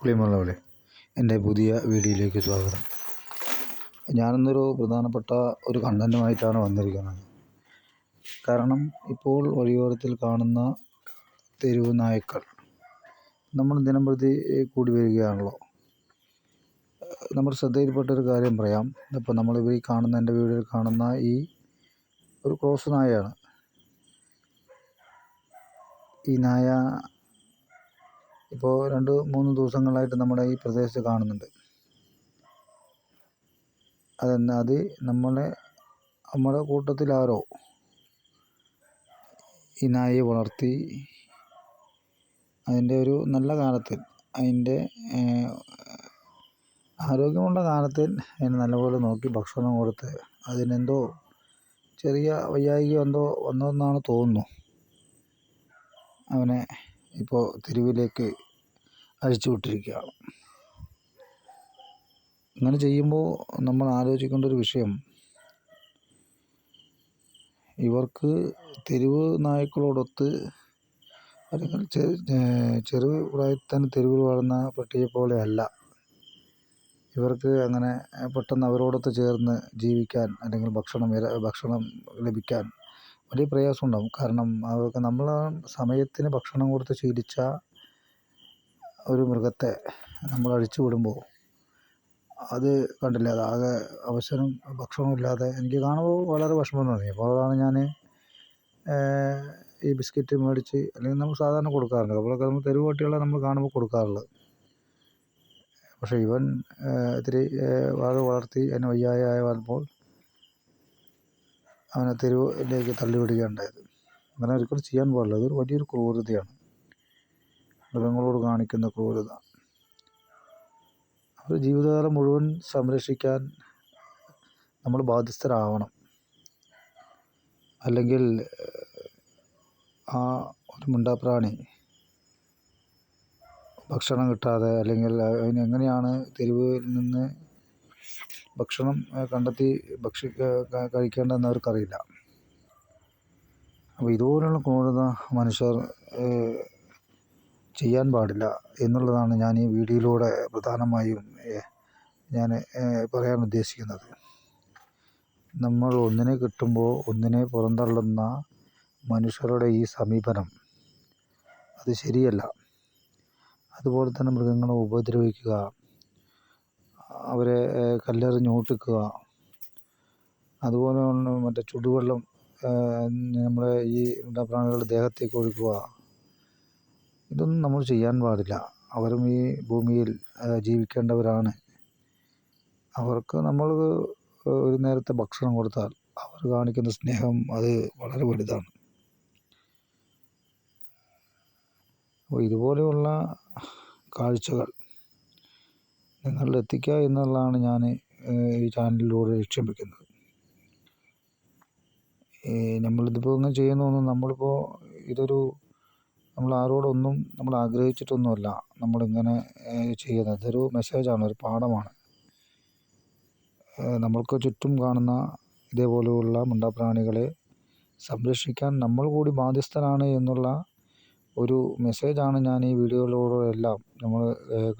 പ്രിയമുള്ളവരെ എന്റെ പുതിയ വീഡിയോയിലേക്ക് സ്വാഗതം. ഞാനിന്നൊരു പ്രധാനപ്പെട്ട ഒരു കണ്ടന്റുമായിട്ടാണ് വന്നിരിക്കുന്നത്. കാരണം ഇപ്പോൾ വഴിയോരത്തിൽ കാണുന്ന തെരുവ് നായ്ക്കൾ നമ്മൾ ദിനം പ്രതി കൂടി വരികയാണല്ലോ. നമ്മുടെ ശ്രദ്ധയിൽപ്പെട്ടൊരു കാര്യം പറയാം. ഇപ്പോൾ നമ്മൾ ഈ കാണുന്ന എന്റെ വീഡിയോയിൽ കാണുന്ന ഈ ഒരു ക്രോസ് നായയാണ്. ഈ നായ ഇപ്പോൾ രണ്ട് മൂന്ന് ദിവസങ്ങളായിട്ട് നമ്മുടെ ഈ പ്രദേശത്ത് കാണുന്നുണ്ട്. അതെന്നാ അത് നമ്മളെ നമ്മുടെ കൂട്ടത്തിലാരോ ഈ നായയെ വളർത്തി അതിന്റെ ഒരു നല്ല കാലത്തിൽ അതിന്റെ ആരോഗ്യമുള്ള കാലത്തിൽ അതിനെ നല്ലപോലെ നോക്കി ഭക്ഷണം കൊടുത്ത് അതിനെന്തോ ചെറിയ വയ്യായ്ക എന്തോ വന്നതെന്നാണ് തോന്നുന്നു. അവനെ ഇപ്പോൾ തെരുവിലേക്ക് അഴിച്ചു വിട്ടിരിക്കുകയാണ്. ഇങ്ങനെ ചെയ്യുമ്പോൾ നമ്മൾ ആലോചിക്കേണ്ട ഒരു വിഷയം. ഇവർക്ക് തെരുവ് നായ്ക്കളോടൊത്ത് അല്ലെങ്കിൽ ചെറു പ്രായത്തിൽ തന്നെ തെരുവിൽ വളർന്ന പട്ടിയെ പോലെ അല്ല. ഇവർക്ക് അങ്ങനെ പെട്ടെന്ന് അവരോടൊത്ത് ചേർന്ന് ജീവിക്കാൻ അല്ലെങ്കിൽ ഭക്ഷണം ഭക്ഷണം ലഭിക്കാൻ വലിയ പ്രയാസം ഉണ്ടാകും കാരണം അവർക്ക് നമ്മൾ സമയത്തിന് ഭക്ഷണം കൊടുത്ത് ശീലിച്ച ഒരു മൃഗത്തെ നമ്മൾ അഴിച്ചു വിടുമ്പോൾ അത് കണ്ടില്ല? അത് ആകെ അവസരം ഭക്ഷണമില്ലാതെ എനിക്ക് കാണുമ്പോൾ വളരെ വിഷമം തോന്നി. അപ്പോൾ അതാണ് ഞാൻ ഈ ബിസ്ക്കറ്റ് മേടിച്ച് അല്ലെങ്കിൽ നമ്മൾ സാധാരണ കൊടുക്കാറുണ്ട്. അപ്പോഴൊക്കെ നമ്മൾ തെരുവ് പട്ടികളെ നമ്മൾ കാണുമ്പോൾ കൊടുക്കാറുള്ളത്. പക്ഷേ ഇവൻ ഇത്തിരി വളർത്തി അതിന് വയ്യായ വന്നപ്പോൾ അവനെ തെരുവിലേക്ക് തള്ളിവിടുകയുണ്ടായത്. അങ്ങനെ ഒരിക്കലും ചെയ്യാൻ പാടില്ല. അതൊരു വലിയൊരു ക്രൂരതയാണ്. മൃഗങ്ങളോട് കാണിക്കുന്ന ക്രൂരത. അവർ ജീവിതകാലം മുഴുവൻ സംരക്ഷിക്കാൻ നമ്മൾ ബാധ്യസ്ഥരാവണം. അല്ലെങ്കിൽ ആ ഒരു മുണ്ടാപ്രാണി ഭക്ഷണം കിട്ടാതെ അല്ലെങ്കിൽ അതിനെങ്ങനെയാണ് തെരുവിൽ നിന്ന് ഭക്ഷണം കണ്ടെത്തി ഭക്ഷി കഴിക്കേണ്ടതെന്ന് അവർക്കറിയില്ല അപ്പോൾ ഇതുപോലെയുള്ള ക്രൂരത മനുഷ്യർ ചെയ്യാൻ പാടില്ല എന്നുള്ളതാണ് ഞാൻ ഈ വീഡിയോയിലൂടെ പ്രധാനമായും ഞാൻ പറയാൻ ഉദ്ദേശിക്കുന്നത്. നമ്മൾ ഒന്നിനെ കിട്ടുമ്പോൾ ഒന്നിനെ പുറന്തള്ളുന്ന മനുഷ്യരുടെ ഈ സമീപനം അത് ശരിയല്ല. അതുപോലെ തന്നെ മൃഗങ്ങളെ ഉപദ്രവിക്കുക അവരെ കല്ലെറിഞ്ഞ് ഓട്ടിക്കുക. അതുപോലെ മറ്റേ ചുടുവെള്ളം നമ്മുടെ ഈ പ്രാണികളുടെ ദേഹത്തേക്ക് ഒഴുക്കുക. ഇതൊന്നും നമ്മൾ ചെയ്യാൻ പാടില്ല. അവരും ഈ ഭൂമിയിൽ ജീവിക്കേണ്ടവരാണ്. അവർക്ക് നമ്മൾ ഒരു നേരത്തെ ഭക്ഷണം കൊടുത്താൽ അവർ കാണിക്കുന്ന സ്നേഹം അത് വളരെ വലുതാണ്. അപ്പോൾ ഇതുപോലെയുള്ള കാഴ്ചകൾ നിങ്ങളിൽ എത്തിക്കുക എന്നുള്ളതാണ് ഞാൻ ഈ ചാനലിലൂടെ ലക്ഷ്യം വെക്കുന്നത് നമ്മളിതിപ്പോൾ ഇങ്ങനെ ചെയ്യുന്നൊന്നും നമ്മളിപ്പോൾ ഇതൊരു നമ്മൾ ആരോടൊന്നും നമ്മൾ ആഗ്രഹിച്ചിട്ടൊന്നുമല്ല നമ്മളിങ്ങനെ ചെയ്യുന്നത്. ഇതൊരു മെസ്സേജാണ് ഒരു പാഠമാണ്. നമ്മൾക്ക് ചുറ്റും കാണുന്ന ഇതേപോലെയുള്ള മുണ്ടാപ്രാണികളെ സംരക്ഷിക്കാൻ നമ്മൾ കൂടി ബാധ്യസ്ഥനാണ് എന്നുള്ള ഒരു മെസ്സേജാണ് ഞാൻ ഈ വീഡിയോയിലൂടെ എല്ലാം നമ്മൾ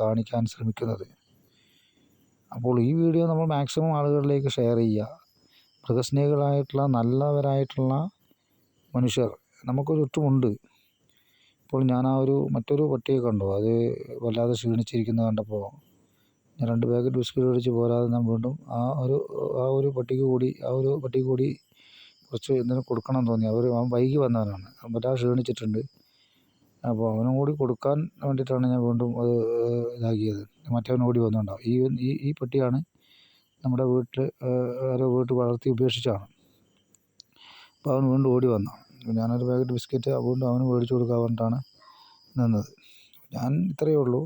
കാണിക്കാൻ ശ്രമിക്കുന്നത്. അപ്പോൾ ഈ വീഡിയോ നമ്മൾ മാക്സിമം ആളുകളിലേക്ക് ഷെയർ ചെയ്യുക. മൃഗസ്നേഹികളായിട്ടുള്ള നല്ലവരായിട്ടുള്ള മനുഷ്യർ നമുക്ക് ചുറ്റുമുണ്ട് ഇപ്പോൾ ഞാൻ ആ ഒരു മറ്റൊരു പട്ടിയെ കണ്ടു. അത് വല്ലാതെ ക്ഷീണിച്ചിരിക്കുന്നത് കണ്ടപ്പോൾ ഞാൻ രണ്ട് പാക്കറ്റ് ബിസ്ക്കറ്റ് മേടിച്ച് പോരാതെ ഞാൻ വീണ്ടും ആ ഒരു ആ ഒരു പട്ടിക്ക് കൂടി ആ ഒരു പട്ടിക്ക് കൂടി കുറച്ച് എന്തെങ്കിലും കൊടുക്കണം എന്ന് തോന്നി. അവർ വൈകി വന്നവനാണ്. വല്ലാതെ ക്ഷീണിച്ചിട്ടുണ്ട്. അപ്പോൾ അവനും കൂടി കൊടുക്കാൻ വേണ്ടിയിട്ടാണ് ഞാൻ വീണ്ടും അത് ഇതാക്കിയത്. മറ്റവൻ ഓടി വന്നുണ്ടാവും ഈ ഈ പട്ടിയാണ് നമ്മുടെ വീട്ടിൽ ആരോ വീട്ടിൽ വളർത്തി ഉപേക്ഷിച്ചാണ് അപ്പോൾ അവൻ വീണ്ടും ഓടി വന്നു. ഞാനൊരു പാക്കറ്റ് ബിസ്ക്കറ്റ് വീണ്ടും അവന് മേടിച്ചു കൊടുക്കാൻ വേണ്ടിയിട്ടാണ് നിന്നത്. ഞാൻ ഇത്രയേ ഉള്ളൂ.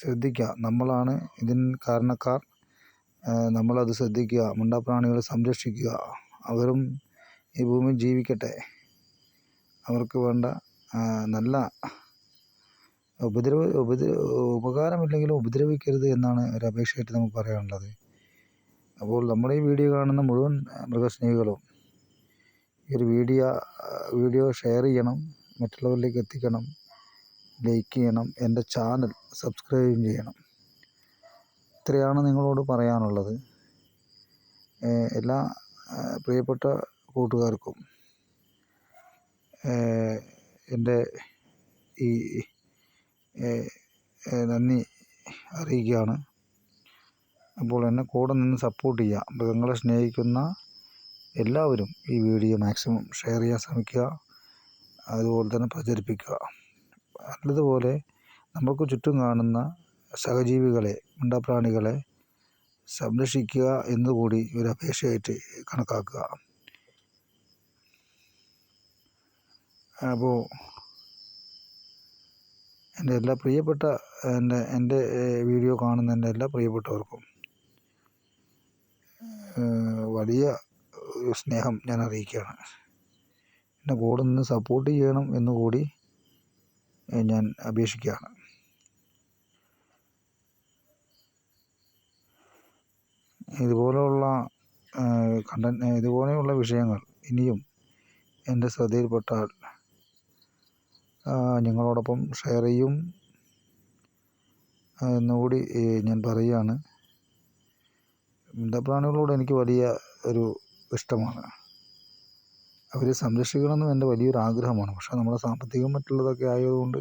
ശ്രദ്ധിക്കുക. നമ്മളാണ് ഇതിന് കാരണക്കാർ. നമ്മളത് ശ്രദ്ധിക്കുക. മുണ്ടാപ്രാണികളെ സംരക്ഷിക്കുക. അവരും ഈ ഭൂമിയിൽ ജീവിക്കട്ടെ. അവർക്ക് വേണ്ട നല്ല ഉപദ്രവ ഉപദ്ര ഉപകാരമില്ലെങ്കിലും ഉപദ്രവിക്കരുത് എന്നാണ് ഒരു അപേക്ഷയായിട്ട് നമുക്ക് പറയാനുള്ളത്. അപ്പോൾ നമ്മുടെ ഈ വീഡിയോ കാണുന്ന മുഴുവൻ മൃഗസ്നേഹികളും ഈ ഒരു വീഡിയോ വീഡിയോ ഷെയർ ചെയ്യണം മറ്റുള്ളവരിലേക്ക് എത്തിക്കണം ലൈക്ക് ചെയ്യണം എന്റെ ചാനൽ സബ്സ്ക്രൈബ് ചെയ്യണം. ഇത്രയാണ് നിങ്ങളോട് പറയാനുള്ളത്. എല്ലാ പ്രിയപ്പെട്ട കൂട്ടുകാർക്കും എന്റെ ഈ നന്ദി അറിയിക്കുകയാണ്. അപ്പോൾ എന്നെ കൂടെ നിന്ന് സപ്പോർട്ട് ചെയ്യുക മൃഗങ്ങളെ സ്നേഹിക്കുന്ന എല്ലാവരും ഈ വീഡിയോ മാക്സിമം ഷെയർ ചെയ്യാൻ ശ്രമിക്കുക അതുപോലെ തന്നെ പ്രചരിപ്പിക്കുക. നല്ലതുപോലെ നമുക്ക് ചുറ്റും കാണുന്ന സഹജീവികളെ മിണ്ടാപ്രാണികളെ സംരക്ഷിക്കുക എന്നുകൂടി ഒരു അപേക്ഷയായിട്ട് കണക്കാക്കുക. അപ്പോൾ എന്റെ എല്ലാ പ്രിയപ്പെട്ട എന്റെ എന്റെ വീഡിയോ കാണുന്ന എന്റെ എല്ലാ പ്രിയപ്പെട്ടവർക്കും വലിയ സ്നേഹം ഞാൻ അറിയിക്കുകയാണ്. എന്നെ കൂടെ നിന്ന് സപ്പോർട്ട് ചെയ്യണം എന്നുകൂടി ഞാൻ അപേക്ഷിക്കുകയാണ്. ഇതുപോലെയുള്ള കണ്ട ഇതുപോലെയുള്ള വിഷയങ്ങൾ ഇനിയും എന്റെ ശ്രദ്ധയിൽപ്പെട്ടാൽ നിങ്ങളോടൊപ്പം ഷെയർ ചെയ്യും. എന്നുകൂടി ഞാൻ പറയുകയാണ്. മിണ്ടാപ്രാണികളോട് എനിക്ക് വലിയ ഒരു ഇഷ്ടമാണ്. അവരെ സംരക്ഷിക്കണമെന്നും എന്റെ വലിയൊരു ആഗ്രഹമാണ്. പക്ഷേ നമ്മുടെ സാമ്പത്തികം മറ്റുള്ളതൊക്കെ ആയതുകൊണ്ട്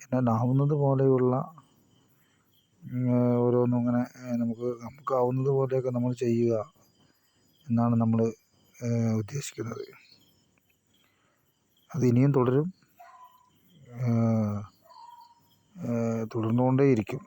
എന്നാൽ ആവുന്നത് പോലെയുള്ള ഓരോന്നും ഇങ്ങനെ നമുക്ക് നമുക്കാവുന്നത് പോലെയൊക്കെ നമ്മൾ ചെയ്യുക എന്നാണ് നമ്മൾ ഉദ്ദേശിക്കുന്നത്. അത് ഇനിയും തുടരും. തുടർന്നുകൊണ്ടേയിരിക്കും.